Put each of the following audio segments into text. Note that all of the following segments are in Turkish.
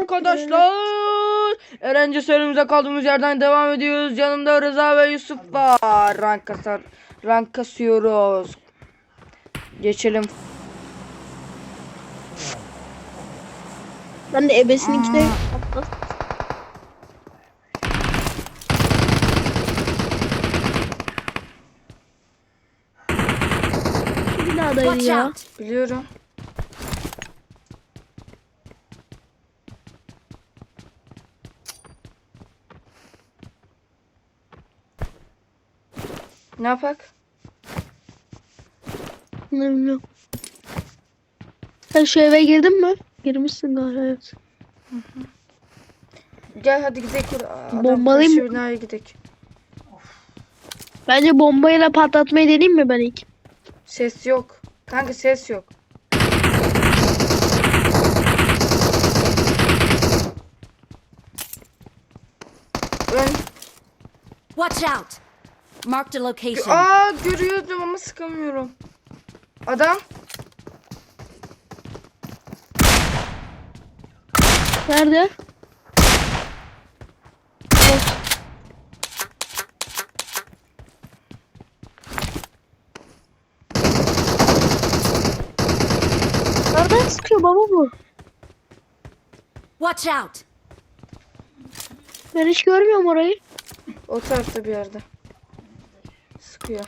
Arkadaşlar Erence serimize kaldığımız yerden devam ediyoruz. Yanımda Rıza ve Yusuf var. Rank kasar, rank kasıyoruz. Geçelim. Ben de ebesininkine Watch ya. Biliyorum. Ne yapak? Ne bileyim. Sen şu eve girdin mi? Girmişsin galiba evet. Gel hadi gidelim. Adam Bombalayayım mı? binaya gidelim. Bence bombayla patlatmayı deneyeyim mi ben ilk? Ses yok. Kanka ses yok. Ön. Watch out! Marked a location. Aa görüyordum ama sıkamıyorum. Adam. Nerede? Nereden sıkıyor baba bu? Watch out! Ben hiç görmüyorum orayı. O tarafta bir yerde. Sıkıyor.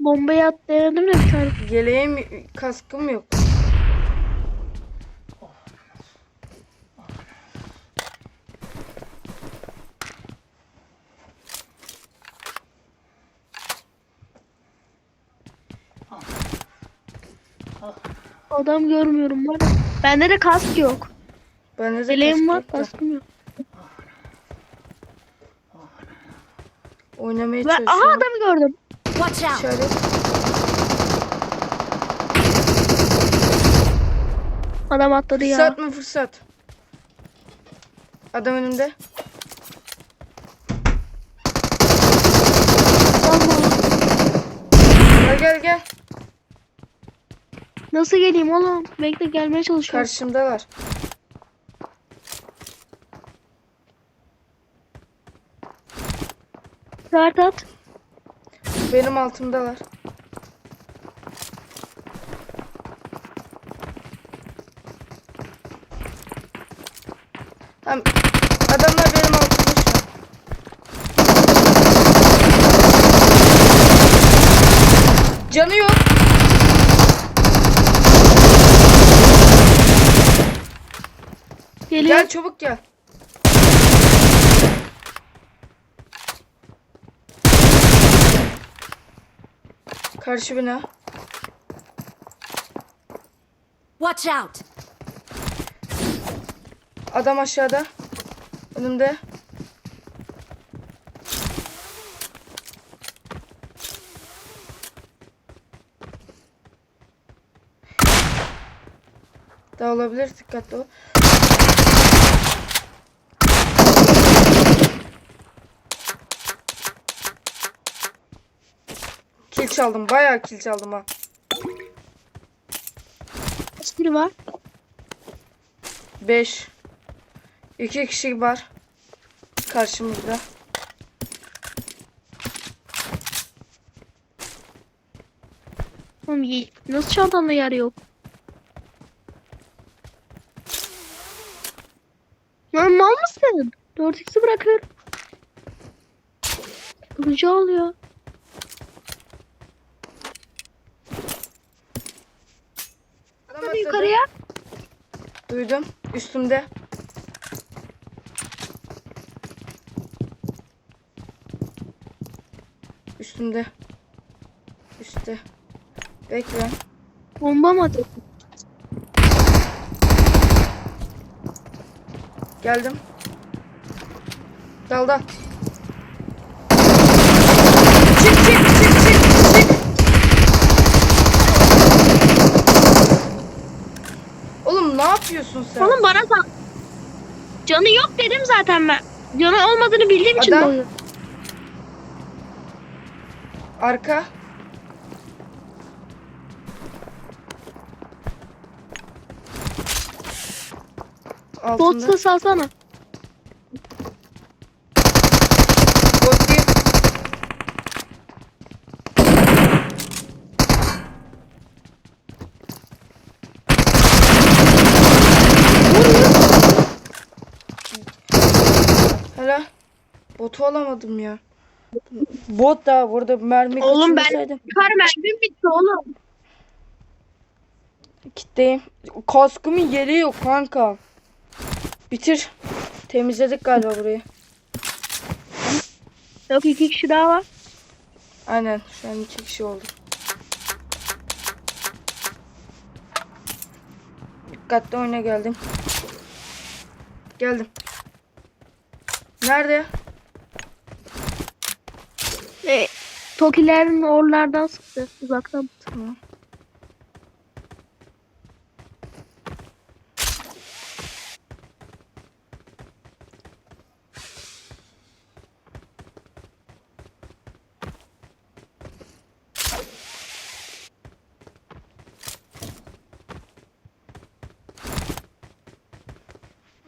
Bombayı at denedim de bir tane. Yeleğim, kaskım yok. Adam görmüyorum var. Bende de kask yok. Bende de Yeleğim kask var yok kaskım yok. Oynamaya Ben, aha çalışıyorum. adamı gördüm. Watch out! İşaret. Adam atladı ya. Fırsat mı fırsat? Adam önümde. Gel gel gel. Nasıl geleyim oğlum? Bekle gelmeye çalışıyorum. Karşımdalar. Kart at. Benim altımdalar. Tamam. Adamlar benim altımda şu an. Canı yok. Geliyor. Gel çabuk gel. Karşı bina. Watch out! Adam aşağıda. Önümde. Daha olabilir dikkatli ol. Kil çaldım. Bayağı kil çaldım ha. Kaç biri var? 5 2 kişi var karşımızda. Oğlum iyi. Nasıl çantamda yer yok? Lan mal mısın? 4x'i bırakıyorum. Sıkıcı oluyor. Adam Hadi atladı. Yukarıya. Duydum. Üstümde. Üstümde. Üstte. Bekle. Bomba mı atıyor? Geldim. Dal dal. Ne yapıyorsun sen? Oğlum bana sal. Canı yok dedim zaten ben. Canı olmadığını bildiğim için Adam-. Arka. Altında. Botsa salsana. Bot değil. Hala botu alamadım ya. Bot da burada mermi Oğlum ben- kaçırmasaydım. Kar mermim bitti oğlum. Kitleyim. Kaskımın yeri yok kanka. Bitir. Temizledik galiba burayı. Yok iki kişi daha var. Aynen şu an iki kişi oldu. Dikkatli oyuna geldim. Geldim. Nerede? E, Tokilerin oralardan sıktı. Uzaktan. Tamam.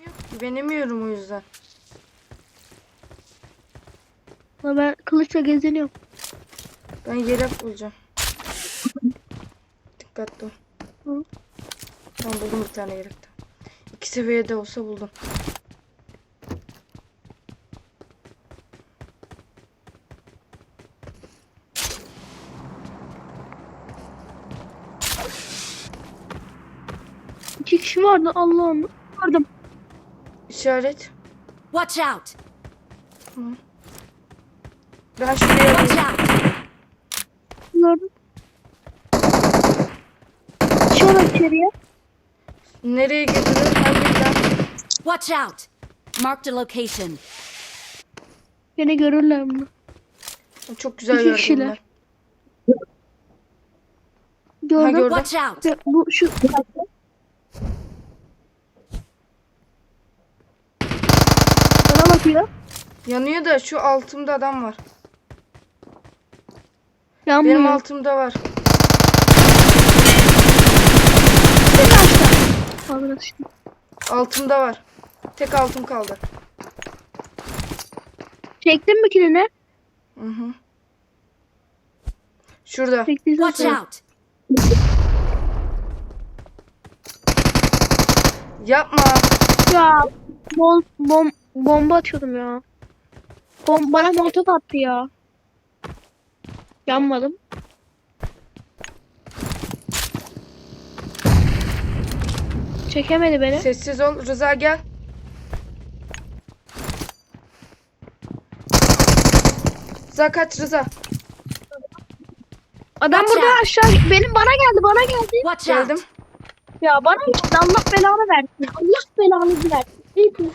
Yok, güvenemiyorum o yüzden. Ama ben kılıçla geziniyorum. Ben yelek bulacağım. Dikkatli ol. Hı. Ben buldum bir tane yelekten. İki seviyede olsa buldum. İki kişi vardı Allah'ım. Gördüm. İşaret. Watch out! Ben şuraya Watch out! Gördüm. Şöyle içeriye. Nereye gidiyor? Hangi Watch out! Marked a location. Beni görürler bunu. Çok güzel İki gördüm kişiler. Gördüm. gördüm. Watch out! Bu şu Bana bakıyor. Yanıyor da şu altımda adam var. Yanmıyor. Benim altımda var. Altımda var. Tek altım kaldı. Çektin mi kilini? Hı hı. Şurada. Watch out! Yapma. Ya bom, bom, bomba atıyordum ya. Bom, bana molotof attı ya. Yanmadım. Çekemedi beni. Sessiz ol. Rıza gel. Rıza kaç Rıza. Adam Watch burada out. aşağı benim bana geldi bana geldi. Watch Geldim. out! Ya bana geldi Allah belanı versin. Allah belanı versin.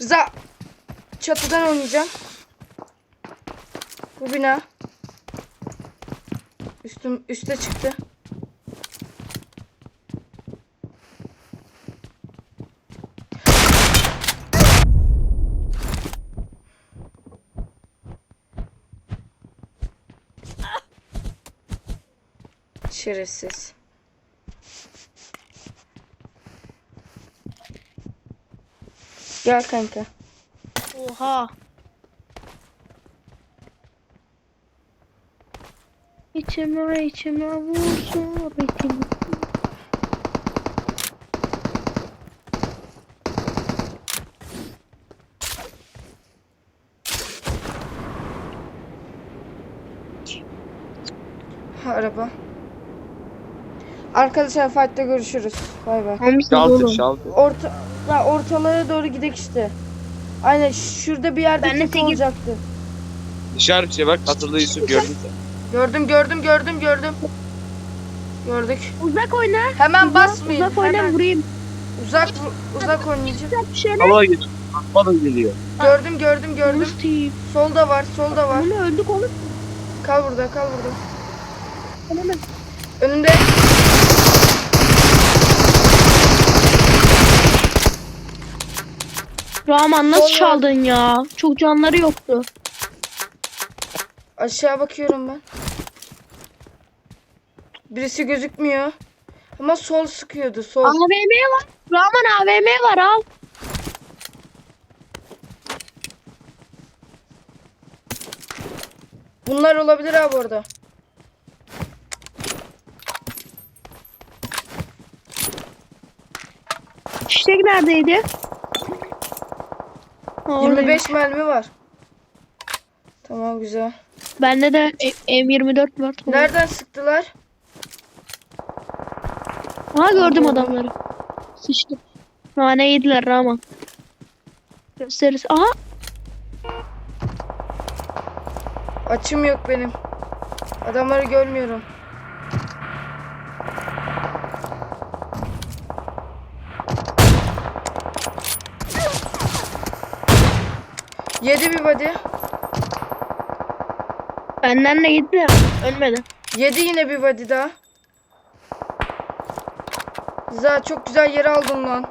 Rıza. Çatıdan oynayacağım. Bu bina. Üstüm üste çıktı. Şerefsiz. Gel kanka. Oha. İçime içime vursun. Ha, araba. Arkadaşlar fight'ta görüşürüz. Bay bay. Şaltır şaltır. Orta ya ortalara doğru gidek işte. Aynen şurada bir yerde Ben de tek sekiz- olacaktı. İşaretçiye bak atıldı Yusuf gördün. Gördüm gördüm gördüm gördüm. Gördük. Uzak oyna. Hemen Uzak, basmayın. Uzak oyna hemen. vurayım. Uzak uzak oynayacağım. Hava geliyor. Atma da geliyor. Gördüm gördüm gördüm. Solda var solda var. Bunu öldük oğlum. Kal burada kal burada. Tamam. Önümde. Rahman nasıl Vallahi- çaldın ya? Çok canları yoktu. Aşağı bakıyorum ben. Birisi gözükmüyor. Ama sol sıkıyordu sol. AVM var. Rahman AVM var al. Bunlar olabilir abi orada. Çiçek neredeydi? Ha, oradaymış. 25 mermi var. Tamam güzel. Bende de E- M24 var. Nereden sıktılar? Aha gördüm adamları. Sıçtı. Nane yediler Rahman. Gösteririz. Aha Açım yok benim. Adamları görmüyorum. Yedi bir body. Benden de de ölmedi. Yedi yine bir body daha. Za çok güzel yere aldın lan.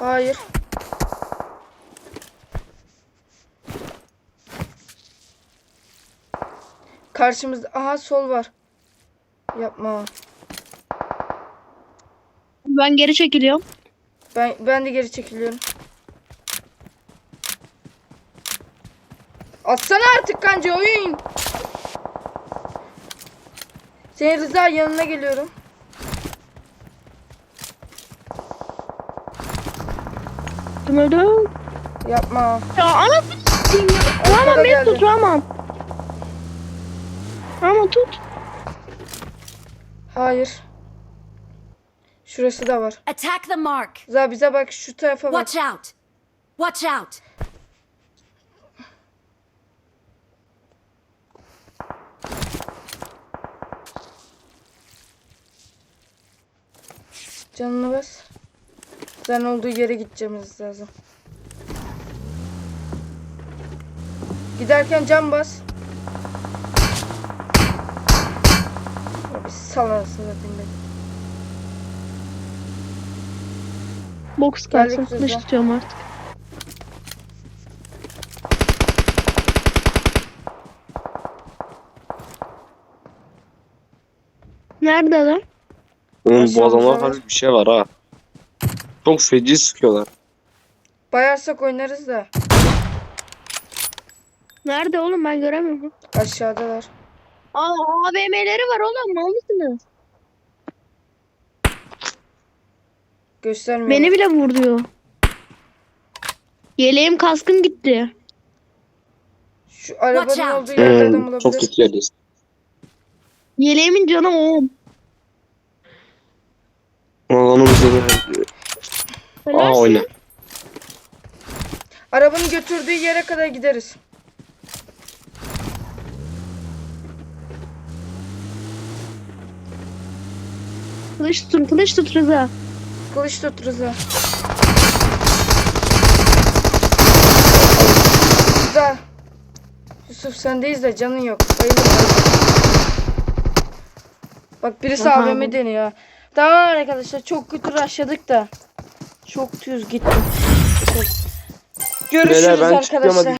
Hayır. Karşımızda aha sol var. Yapma. Ben geri çekiliyorum. Ben ben de geri çekiliyorum. Atsana artık kanca oyun. Senin Rıza yanına geliyorum. Öldüm. Yapma. Ya anasını satayım ya. Arkada beni tut. Hayır. Şurası da var. Attack the mark. Rıza bize bak şu tarafa bak. Watch out. Watch out. Canını bas. Sen olduğu yere gideceğimiz lazım. Giderken can bas. Bir sal anasını satayım beni. Box Geldik kalsın. Rıza. Dış tutuyorum artık. Nerede adam? Oğlum bu adamlar harbi bir şey var ha. Çok feci sıkıyorlar. Bayarsak oynarız da. Nerede oğlum ben göremiyorum. Aşağıdalar. Aa AVM'leri var oğlum mal mısınız? Göstermiyor. Beni bile vuruyor. Yeleğim kaskım gitti. Şu arabanın Watch out. olduğu yerde adam Hmm, olabilir. çok kötü yerdeyiz. Yeleğimin canı 10. Alanı bize verdi. Aa oyna. Arabanın götürdüğü yere kadar gideriz. Kılıç tutun kılıç tut Rıza. Kılıç tut Rıza. Rıza. Yusuf sendeyiz de canın yok. Bak birisi Aha. AVM deniyor. Tamam arkadaşlar çok kötü rushladık da. Çok düz gittim. Görüşürüz Beyler arkadaşlar.